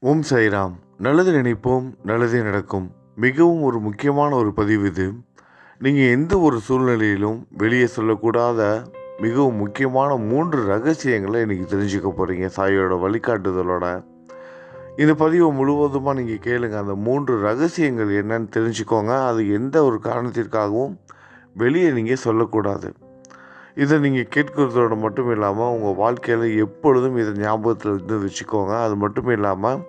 ஓம் சைராம் நல்லது நினைப்போம் நல்லதே நடக்கும். மிகவும் ஒரு முக்கியமான ஒரு பதிவு இது. நீங்கள் எந்த ஒரு சூழ்நிலையிலும் வெளியே சொல்லக்கூடாத மிகவும் முக்கியமான மூன்று ரகசியங்களை இன்றைக்கி தெரிஞ்சுக்க போகிறீங்க சாயோட வழிகாட்டுதலோட. இந்த பதிவை முழுவதுமாக நீங்கள் கேளுங்க. அந்த மூன்று ரகசியங்கள் என்னன்னு தெரிஞ்சுக்கோங்க. அது எந்த ஒரு காரணத்திற்காகவும் வெளியே நீங்கள் சொல்லக்கூடாது. இதை நீங்கள் கேட்கறதோட மட்டும் இல்லாமல் உங்கள் வாழ்க்கையில் எப்பொழுதும் இதை ஞாபகத்தில் இருந்து வச்சுக்கோங்க. அது மட்டும் இல்லாமல்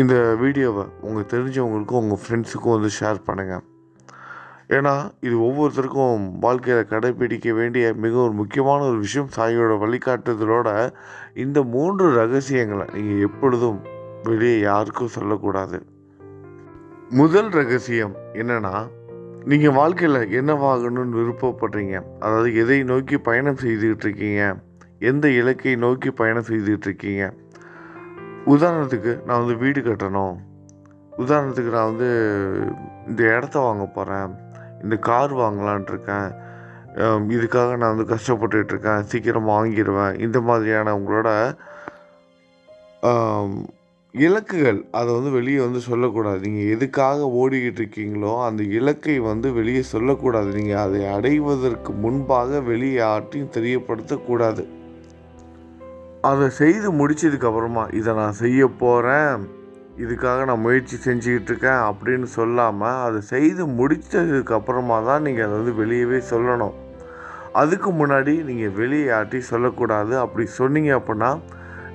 இந்த வீடியோவை உங்கள் தெரிஞ்சவங்களுக்கும் உங்கள் ஃப்ரெண்ட்ஸுக்கும் வந்து ஷேர் பண்ணுங்கள் ஏன்னா இது ஒவ்வொருத்தருக்கும் வாழ்க்கையில் கடைபிடிக்க வேண்டிய மிக ஒரு முக்கியமான ஒரு விஷயம். சாயோட வழிகாட்டுதலோட இந்த மூன்று ரகசியங்களை நீங்கள் எப்பொழுதும் வெளியே யாருக்கும் சொல்லக்கூடாது. முதல் ரகசியம் என்னென்னா நீங்கள் வாழ்க்கையில் என்னவாகணும்னு விருப்பப்படுறீங்க? அதாவது எதை நோக்கி பயணம் செய்துக்கிட்டு இருக்கீங்க எந்த இலக்கை நோக்கி பயணம் செய்துக்கிட்டு இருக்கீங்க உதாரணத்துக்கு நான் வந்து வீடு கட்டணும். உதாரணத்துக்கு நான் வந்து இந்த இடத்த வாங்க போகிறேன் இந்த கார் வாங்கலான் இருக்கேன். இதுக்காக நான் வந்து கஷ்டப்பட்டுட்டு இருக்கேன் சீக்கிரம் வாங்கிடுவேன் இந்த மாதிரியான உங்களோட இலக்குகள் அதை வந்து வெளியே வந்து சொல்லக்கூடாது. நீங்கள் எதுக்காக ஓடிக்கிட்டு இருக்கீங்களோ அந்த இலக்கை வந்து வெளியே சொல்லக்கூடாது. நீங்கள் அதை அடைவதற்கு முன்பாக வெளியே யார்ட்டையும் தெரியப்படுத்தக்கூடாது. அதை செய்து முடிச்சதுக்கப்புறமா இதை நான் செய்ய போகிறேன் இதுக்காக நான் முயற்சி செஞ்சுக்கிட்டு இருக்கேன் அப்படின்னு சொல்லாமல் அதை செய்து முடித்ததுக்கப்புறமா தான் நீங்கள் அதை வந்து வெளியவே சொல்லணும். அதுக்கு முன்னாடி நீங்கள் வெளியே யார்ட்டையும் சொல்லக்கூடாது. அப்படி சொன்னீங்க அப்படின்னா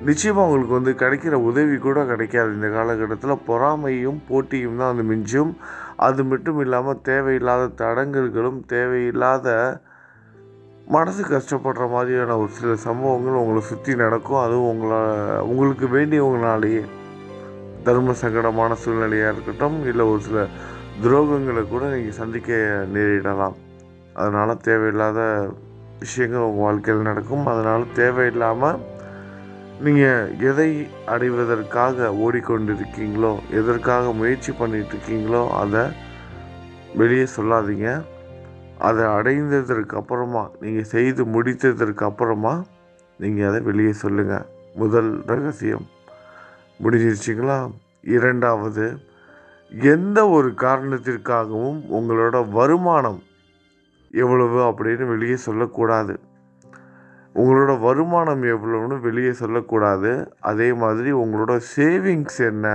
நிச்சயமாக உங்களுக்கு வந்து கிடைக்கிற உதவி கூட கிடைக்காது. இந்த காலகட்டத்தில் பொறாமையும் போட்டியும் தான் வந்து மிஞ்சும். அது மட்டும் இல்லாமல் தேவையில்லாத தடங்கல்களும் தேவையில்லாத மனசு கஷ்டப்படுற மாதிரியான ஒரு சில சம்பவங்கள் உங்களை சுற்றி நடக்கும். அதுவும் உங்களை உங்களுக்கு வேண்டியவங்களாலேயே தர்ம சங்கடமான சூழ்நிலையாக இருக்கட்டும் இல்லை ஒரு சில துரோகங்களை கூட நீங்கள் சந்திக்க நேரிடலாம். அதனால் தேவையில்லாத விஷயங்கள் உங்கள் வாழ்க்கையில் நடக்கும். அதனால் தேவையில்லாமல் நீங்கள் எதை அடைவதற்காக ஓடிக்கொண்டிருக்கீங்களோ எதற்காக முயற்சி பண்ணிகிட்ருக்கீங்களோ அதை வெளியே சொல்லாதீங்க. அதை அடைந்ததற்கு அப்புறமா நீங்கள் செய்து முடித்ததற்கு அப்புறமா நீங்கள் அதை வெளியே சொல்லுங்கள் முதல் ரகசியம். முடிஞ்சிருச்சிங்களா? இரண்டாவது எந்த ஒரு காரணத்திற்காகவும் உங்களோட வருமானம் எவ்வளவு அப்படின்னு வெளியே சொல்லக்கூடாது. உங்களோட வருமானம் எவ்வளோன்னு வெளியே சொல்லக்கூடாது. அதே மாதிரி உங்களோட சேவிங்ஸ் என்ன?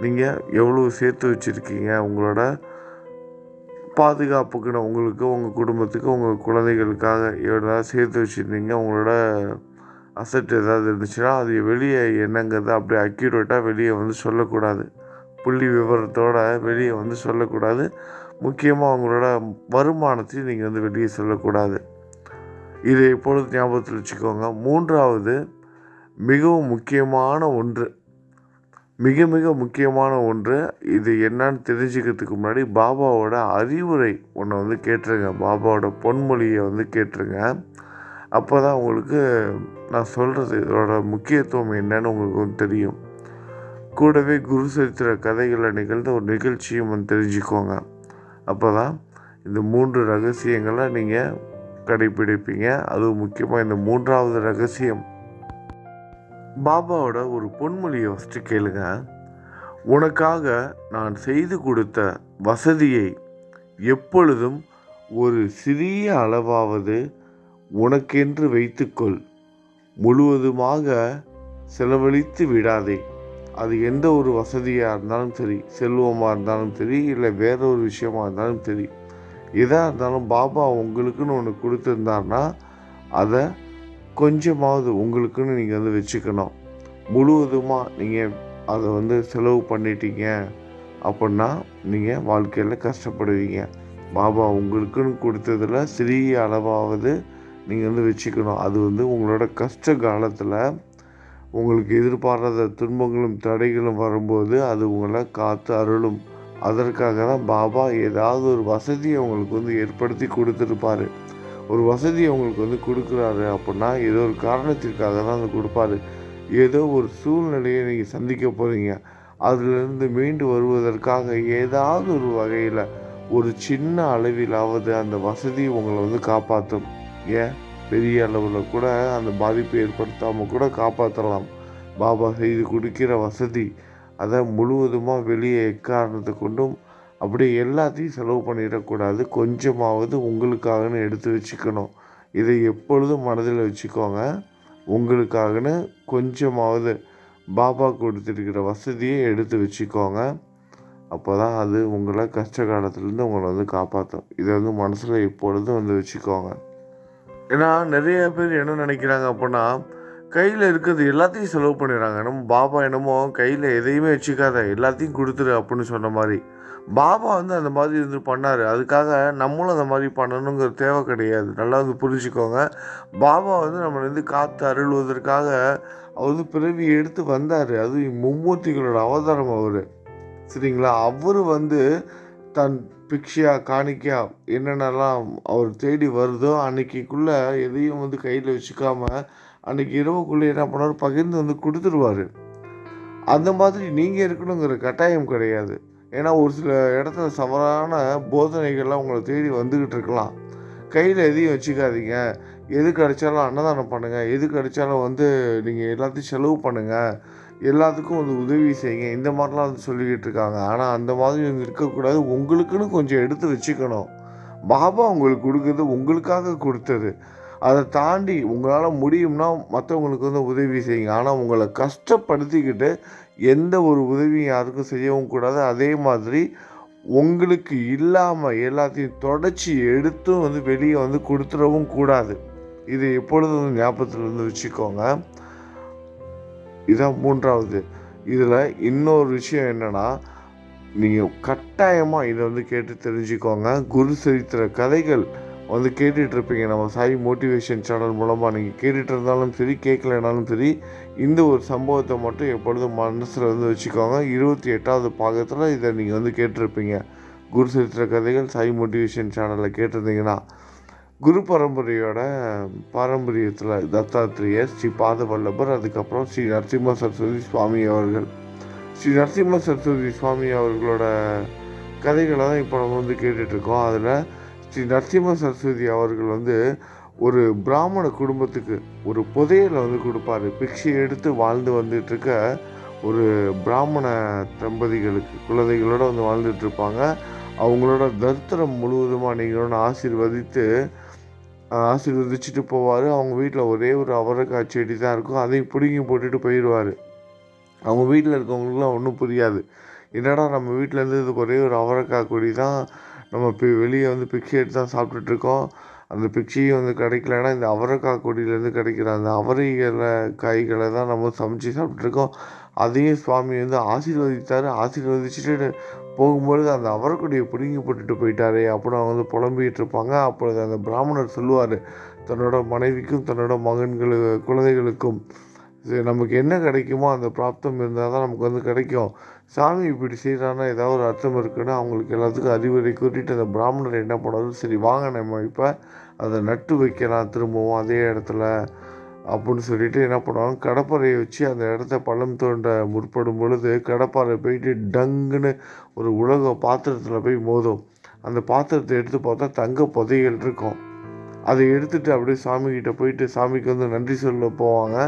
நீங்கள் எவ்வளோ சேர்த்து வச்சுருக்கீங்க? உங்களோட பாதுகாப்புக்குன்னு உங்களுக்கு உங்கள் குடும்பத்துக்கு உங்கள் குழந்தைகளுக்காக எவ்வளோ சேர்த்து வச்சுருந்தீங்க? உங்களோட அசட் ஏதாவது இருந்துச்சுன்னா அது வெளியே என்னங்கிறத அப்படியே அக்யூரேட்டாக வெளியே வந்து சொல்லக்கூடாது. புள்ளி விவரத்தோட வெளியே வந்து சொல்லக்கூடாது. முக்கியமாக அவங்களோட வருமானத்தையும் நீங்கள் வந்து வெளியே சொல்லக்கூடாது. இதை எப்பொழுது ஞாபகத்தில் வச்சுக்கோங்க. மூன்றாவது மிகவும் முக்கியமான ஒன்று. மிக மிக முக்கியமான ஒன்று. இது என்னன்னு தெரிஞ்சுக்கிறதுக்கு முன்னாடி பாபாவோட அறிவுரை ஒன்று வந்து கேட்டுருங்க. பாபாவோட பொன்மொழியை வந்து கேட்டுருங்க. அப்போ தான் உங்களுக்கு நான் சொல்கிறது இதோட முக்கியத்துவம் என்னன்னு உங்களுக்கு வந்து தெரியும். கூடவே குரு சரித்திர கதைகளை நிகழ்ந்த ஒரு நிகழ்ச்சியும் வந்து தெரிஞ்சுக்கோங்க. அப்போ தான் இந்த மூன்று ரகசியங்களை நீங்கள் கடைப்பிடிப்பீங்க அதுவும் முக்கியமாக இந்த மூன்றாவது ரகசியம். பாபாவோட ஒரு பொன்மொழியை ஃபஸ்ட்டு கேளுங்க. உனக்காக நான் செய்து கொடுத்த வசதியை எப்பொழுதும் ஒரு சிறிய அளவாவது உனக்கென்று வைத்துக்கொள். முழுவதுமாக செலவழித்து விடாதே. அது எந்த ஒரு வசதியாக இருந்தாலும் சரி செல்வமாக இருந்தாலும் சரி இல்லை வேற ஒரு விஷயமா இருந்தாலும் சரி எதாக இருந்தாலும் பாபா உங்களுக்குன்னு ஒன்று கொடுத்துருந்தாருன்னா அதை கொஞ்சமாவது உங்களுக்குன்னு நீங்கள் வந்து வச்சுக்கணும். முழுவதுமாக நீங்கள் அதை வந்து செலவு பண்ணிட்டீங்க அப்படின்னா நீங்கள் வாழ்க்கையில் கஷ்டப்படுவீங்க. பாபா உங்களுக்குன்னு கொடுத்ததில் சிறிய அளவாவது நீங்கள் வந்து வச்சுக்கணும். அது வந்து உங்களோட கஷ்ட காலத்தில் உங்களுக்கு எதிர்பாராத துன்பங்களும் தடைகளும் வரும்போது அது உங்களை காத்து அருளும். அதற்காக தான் பாபா ஏதாவது ஒரு வசதியை உங்களுக்கு வந்து ஏற்படுத்தி கொடுத்துருப்பாரு. ஒரு வசதியை அவங்களுக்கு வந்து கொடுக்குறாரு அப்படின்னா ஏதோ ஒரு காரணத்திற்காக தான் அது கொடுப்பாரு. ஏதோ ஒரு சூழ்நிலையை நீங்கள் சந்திக்க போகிறீங்க அதிலிருந்து மீண்டு வருவதற்காக ஏதாவது ஒரு வகையில் ஒரு சின்ன அளவிலாவது அந்த வசதி உங்களை வந்து காப்பாற்றும். ஏன்? பெரிய அளவில் கூட அந்த பாதிப்பை ஏற்படுத்தாமல் கூட காப்பாற்றலாம் பாபா செய்து கொடுக்கிற வசதி அதை முழுவதுமாக வெளியே எக்காரணத்தை கொண்டும் அப்படி எல்லாத்தையும் செலவு பண்ணிடக்கூடாது. கொஞ்சமாவது உங்களுக்காகன்னு எடுத்து வச்சுக்கணும். இதை எப்பொழுதும் மனதில் வச்சுக்கோங்க. உங்களுக்காகன்னு கொஞ்சமாவது பாபா கொடுத்துருக்கிற வசதியை எடுத்து வச்சுக்கோங்க. அப்போ தான் அது உங்களை கஷ்ட காலத்துலேருந்து உங்களை வந்து காப்பாற்றும். இதை வந்து மனசில் எப்பொழுதும் வந்து வச்சுக்கோங்க. ஏன்னா நிறைய பேர் என்ன நினைக்கிறாங்க அப்படின்னா கையில் இருக்கிறது எல்லாத்தையும் செலவு பண்ணிடுறாங்க. நம்ம பாபா என்னமோ கையில் எதையுமே வச்சுக்காத எல்லாத்தையும் கொடுத்துரு அப்படின்னு சொன்ன மாதிரி. பாபா வந்து அந்த மாதிரி இருந்து பண்ணார். அதுக்காக நம்மளும் அந்த மாதிரி பண்ணணுங்கிற தேவை கிடையாது. நல்லா வந்து புரிஞ்சுக்கோங்க. பாபா வந்து நம்மளை வந்து காத்து அருள்வதற்காக அவர் வந்து பிறவி எடுத்து வந்தார். அது மும்மூர்த்திகளோட அவதாரம் அவர். சரிங்களா? அவர் வந்து தன் பிக்ஷியா காணிக்கையா என்னென்னலாம் அவர் தேடி வருதோ அன்னைக்குள்ளே எதையும் வந்து கையில் வச்சுக்காமல் அன்றைக்கி இரவுக்குள்ளே என்ன பண்ணார் பகிர்ந்து வந்து கொடுத்துருவாரு. அந்த மாதிரி நீங்கள் இருக்கணுங்கிற கட்டாயம் கிடையாது. ஏன்னா ஒரு சில இடத்துல சவறான போதனைகள்லாம் உங்களை தேடி வந்துக்கிட்டு இருக்கலாம். கையில் எதையும் வச்சுக்காதீங்க. எது கிடைச்சாலும் அன்னதானம் பண்ணுங்கள் எது கிடைச்சாலும் வந்து நீங்கள் எல்லாத்தையும் செலவு பண்ணுங்கள் எல்லாத்துக்கும் வந்து உதவி செய்யுங்க. இந்த மாதிரிலாம் வந்து சொல்லிக்கிட்டு இருக்காங்க. ஆனால் அந்த மாதிரி வந்து இருக்கக்கூடாது உங்களுக்குன்னு கொஞ்சம் எடுத்து வச்சுக்கணும். பாபா உங்களுக்கு கொடுக்குறது உங்களுக்காக கொடுத்தது. அதை தாண்டி உங்களால் முடியும்னா மற்றவங்களுக்கு வந்து உதவி செய்யுங்க. ஆனால் உங்களை கஷ்டப்படுத்திக்கிட்டு எந்த ஒரு உதவியும் யாருக்கும் செய்யவும் கூடாது. அதே மாதிரி உங்களுக்கு இல்லாமல் எல்லாத்தையும் தொடச்சி எடுத்தும் வந்து வெளியே வந்து கொடுத்துடவும் கூடாது. இது எப்பொழுதும் வந்து ஞாபகத்தில் வந்து வச்சுக்கோங்க. இதான் மூன்றாவது. இதில் இன்னொரு விஷயம் என்னென்னா நீங்கள் கட்டாயமாக இதை வந்து கேட்டு தெரிஞ்சுக்கோங்க. குரு சரித்திர கதைகள் வந்து கேட்டுட்டு இருப்பீங்க நம்ம சாய் மோட்டிவேஷன் சேனல் மூலமாக நீங்கள் கேட்டுட்டு இருந்தாலும் சரி கேட்கலனாலும் சரி இந்த ஒரு சம்பவத்தை மட்டும் எப்பொழுதும் மனசில் வந்து வச்சுக்கோங்க. இருபத்தி எட்டாவது பாகத்தில் இதை நீங்கள் வந்து கேட்டிருப்பீங்க. குரு சரித்திர கதைகள் சாய் மோட்டிவேஷன் சேனலில் கேட்டிருந்தீங்கன்னா குரு பரம்பரையோட பாரம்பரியத்தில் தத்தாத்திரேயர் ஸ்ரீ பாதவல்லபர் அதுக்கப்புறம் ஸ்ரீ நரசிம்ம சரஸ்வதி சுவாமி அவர்கள். ஸ்ரீ நரசிம்ம சரஸ்வதி சுவாமி அவர்களோட கதைகளை தான் இப்போ நம்ம வந்து கேட்டுட்ருக்கோம். அதில் ஸ்ரீ நரசிம்ம சரஸ்வதி அவர்கள் வந்து ஒரு பிராமண குடும்பத்துக்கு ஒரு புதையலை வந்து கொடுப்பாரு. பிக்ஷை எடுத்து வாழ்ந்து வந்துட்டுருக்க ஒரு பிராமண தம்பதிகளுக்கு குழந்தைகளோடு வந்து வாழ்ந்துட்டு இருப்பாங்க அவங்களோட தரித்திரம் முழுவதுமாக நீங்களோட ஆசீர்வதித்து ஆசீர்வதிச்சுட்டு போவார். அவங்க வீட்டில் ஒரே ஒரு அவரைக்காய் செடி தான் இருக்கும். அதையும் பிடுங்கி போட்டுட்டு போயிடுவார் அவங்க வீட்டில் இருக்கவங்களுக்குலாம் ஒன்றும் புரியாது. என்னடா நம்ம வீட்டிலேருந்து இதுக்கு ஒரே ஒரு அவரைக்காய் கொடி தான். நம்ம இப்போ வெளியே வந்து பிச்சை எடுத்து தான் சாப்பிட்டுட்ருக்கோம். அந்த பிச்சையும் வந்து கிடைக்கலன்னா இந்த அவரைக்காய் கொடியிலேருந்து கிடைக்கிற அந்த அவரைகளை காய்களை தான் நம்ம சமைச்சு சாப்பிட்ருக்கோம் அதையும் சுவாமி வந்து ஆசீர்வதித்தார். ஆசீர்வதிச்சுட்டு போகும்பொழுது அந்த அவரைக்கொடியை பிடுங்கி போட்டுட்டு போயிட்டாரே. அப்புறம் அவங்க வந்து புலம்பிகிட்டு இருப்பாங்க அப்பொழுது அந்த பிராமணர் சொல்லுவார் தன்னோட மனைவிக்கும் தன்னோட மகன்களு குழந்தைகளுக்கும் நமக்கு என்ன கிடைக்குமோ அந்த பிராப்தம் இருந்தால் தான் நமக்கு வந்து கிடைக்கும். சாமி இப்படி செய்கிறான்னா ஏதாவது ஒரு அர்த்தம் இருக்குன்னு அவங்களுக்கு எல்லாத்துக்கும் அறிவுரை கூட்டிகிட்டு அந்த பிராமணர் என்ன பண்ணாலும் சரி வாங்க நம்ம இப்போ அதை நட்டு வைக்கலாம் திரும்பவும் அதே இடத்துல அப்படின்னு சொல்லிட்டு என்ன பண்ணுவாங்க கடப்பாறையை வச்சு அந்த இடத்த பள்ளம் தோண்ட முற்படும் பொழுது கடப்பாறை போயிட்டு டங்குன்னு ஒரு உலக பாத்திரத்தில் போய் மோதும். அந்த பாத்திரத்தை எடுத்து பார்த்தா தங்க புதையல் இருக்கும். அதை எடுத்துகிட்டு அப்படியே சாமிக்கிட்ட போயிட்டு சாமிக்கு வந்து நன்றி சொல்ல போவாங்க.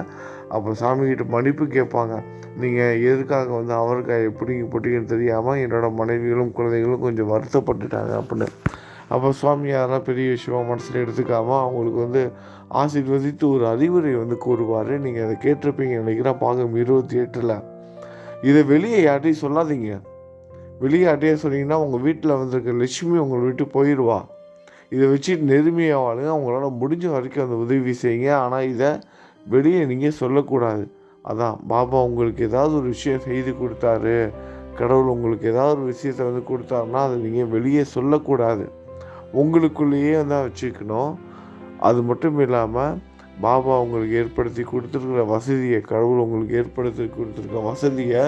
அப்போ சாமிக்கிட்ட மன்னிப்பு கேட்பாங்க. நீங்கள் எதுக்காக வந்து அவருக்காய் பிடிங்கி போட்டீங்கன்னு தெரியாமல் என்னோடய மனைவிகளும் குழந்தைகளும் கொஞ்சம் வருத்தப்பட்டுட்டாங்க அப்படின்னு. அப்போ சுவாமி யாரெல்லாம் பெரிய விஷயமா மனசில் எடுத்துக்காமல் அவங்களுக்கு வந்து ஆசீர்வதித்து ஒரு அறிவுரை வந்து கூறுவார். நீங்கள் அதை கேட்டிருப்பீங்க நினைக்கிறேன். பாகம் இருபத்தி எட்டில் இதை வெளியே யார்ட்டையும் சொல்லாதீங்க. வெளியே யார்ட்டையே சொன்னீங்கன்னா உங்கள் வீட்டில் வந்திருக்க லட்சுமி உங்களை விட்டு போயிடுவா இதை வச்சு நெருமையாக வாழுங்க அவங்களால முடிஞ்ச வரைக்கும் அந்த உதவி செய்யுங்க. ஆனால் இதை வெளியே நீங்கள் சொல்லக்கூடாது. அதான் பாபா உங்களுக்கு ஏதாவது ஒரு விஷயம் செய்து கொடுத்தாரு கடவுள் உங்களுக்கு ஏதாவது ஒரு விஷயத்தை வந்து கொடுத்தாருன்னா அதை நீங்கள் வெளியே சொல்லக்கூடாது. உங்களுக்குள்ளேயே தான் வச்சுக்கணும். அது மட்டும் இல்லாமல் பாபா உங்களுக்கு ஏற்படுத்தி கொடுத்துருக்குற வசதியை கடவுள் உங்களுக்கு ஏற்படுத்தி கொடுத்துருக்க வசதியை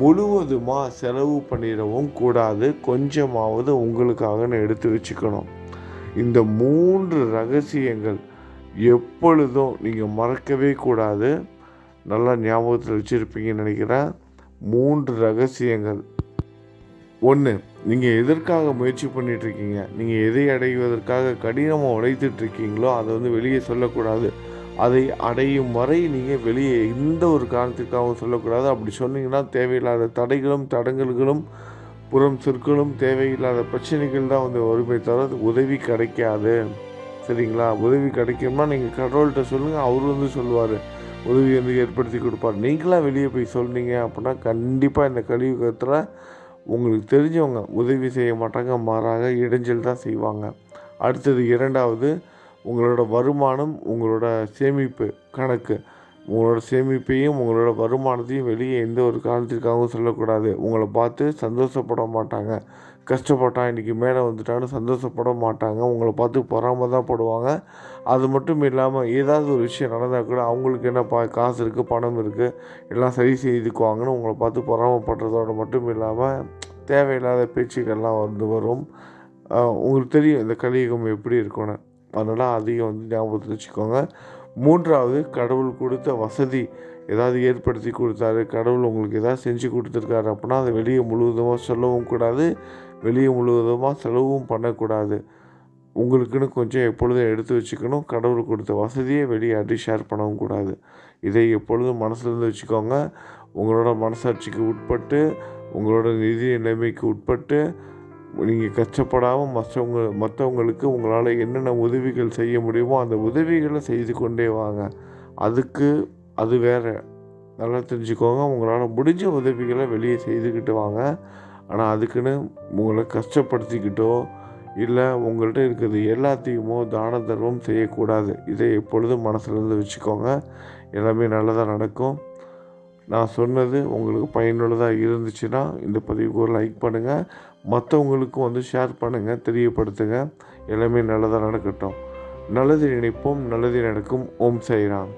முழுவதுமாக செலவு பண்ணிடவும் கூடாது. கொஞ்சமாவது உங்களுக்காக எடுத்து வச்சுக்கணும். இந்த மூன்று ரகசியங்கள் எப்பொழுதும் நீங்கள் மறக்கவே கூடாது. நல்லா ஞாபகத்தில் வச்சுருப்பீங்கன்னு நினைக்கிறேன். மூன்று ரகசியங்கள். ஒன்று நீங்கள் எதற்காக முயற்சி பண்ணிகிட்ருக்கீங்க நீங்கள் எதை அடைவதற்காக கடினமாக உழைத்துட்ருக்கீங்களோ அதை வந்து வெளியே சொல்லக்கூடாது. அதை அடையும் வரை நீங்கள் வெளியே எந்த ஒரு காரணத்திற்காகவும் சொல்லக்கூடாது. அப்படி சொன்னீங்கன்னா தேவையில்லாத தடைகளும் தடங்கல்களும் புறம் சொற்களும் தேவையில்லாத பிரச்சனைகள் தான் வந்து வருமே தவிர உதவி கிடைக்காது. சரிங்களா? உதவி கிடைக்கும்னா நீங்கள் கடவுள்கிட்ட சொல்லுங்கள் அவர் வந்து சொல்லுவார். உதவி வந்து ஏற்படுத்தி கொடுப்பார். நீங்களாம் வெளியே போய் சொன்னீங்க அப்படின்னா கண்டிப்பாக இந்த கலியுகத்தில் உங்களுக்கு தெரிஞ்சவங்க உதவி செய்ய மாட்டாங்க மாறாக இடைஞ்சல் தான் செய்வாங்க. அடுத்தது இரண்டாவது உங்களோட வருமானம் உங்களோட சேமிப்பு கணக்கு. உங்களோட சேமிப்பையும் உங்களோட வருமானத்தையும் வெளியே எந்த ஒரு காரணத்திற்காகவும் சொல்லக்கூடாது. உங்களை பார்த்து சந்தோஷப்பட மாட்டாங்க. கஷ்டப்பட்டான் இன்றைக்கி மேலே வந்துட்டான்னு சந்தோஷப்பட மாட்டாங்க. உங்களை பார்த்து பொறாம தான் போடுவாங்க. அது மட்டும் இல்லாமல் ஏதாவது ஒரு விஷயம் நடந்தால் கூட அவங்களுக்கு என்னப்பா காசு இருக்குது பணம் இருக்குது எல்லாம் சரி செய்துக்குவாங்கன்னு உங்களை பார்த்து பொறாமப்படுறதோடு மட்டும் இல்லாமல் தேவையில்லாத பேச்சுக்கள்லாம் வந்து வரும். உங்களுக்கு தெரியும் இந்த கலியுகம் எப்படி இருக்கும்னு. அதனால் அதையும் வந்து ஞாபகத்தில் வச்சுக்கோங்க. மூன்றாவது கடவுள் கொடுத்த வசதி ஏதாவது ஏற்படுத்தி கொடுத்தாரு கடவுள் உங்களுக்கு ஏதாவது செஞ்சு கொடுத்துருக்காரு அப்படின்னா அதை வெளியே முழுவதுமாக சொல்லவும் கூடாது வெளியே முழுவதுமாக செலவும் பண்ணக்கூடாது. உங்களுக்குன்னு கொஞ்சம் எப்பொழுதும் எடுத்து வச்சுக்கணும் கடவுள் கொடுத்த வசதியை வெளியே அடி ஷேர் பண்ணவும் கூடாது. இதை எப்பொழுதும் மனசுலேருந்து வச்சுக்கோங்க. உங்களோட மனசாட்சிக்கு உட்பட்டு உங்களோட நிதி நிலைமைக்கு உட்பட்டு நீங்கள் கஷ்டப்படாமல் மற்றவங்க மற்றவங்களுக்கு உங்களால் என்னென்ன உதவிகள் செய்ய முடியுமோ அந்த உதவிகளை செய்து கொண்டே வாங்க. அதுக்கு அது வேறு. நல்லா தெரிஞ்சுக்கோங்க. உங்களால் முடிஞ்ச உதவிகளை வெளியே செய்துக்கிட்டு வாங்க. ஆனால் அதுக்குன்னு உங்களை கஷ்டப்படுத்திக்கிட்டோ இல்லை உங்கள்கிட்ட இருக்கிறது எல்லாத்தையுமோ தான தர்மம் செய்யக்கூடாது. இதை எப்பொழுதும் மனசுலேருந்து வச்சுக்கோங்க. எல்லாமே நல்லதாக நடக்கும். நான் சொன்னது உங்களுக்கு பயனுள்ளதாக இருந்துச்சுன்னா இந்த பதிவுக்கு ஒரு லைக் பண்ணுங்கள் மற்றவங்களுக்கும் வந்து ஷேர் பண்ணுங்கள் தெரியப்படுத்துங்க. எல்லாமே நல்லதாக நடக்கட்டும். நல்லது நினைப்போம் நல்லது நடக்கும். ஓம் சாய்ராம்.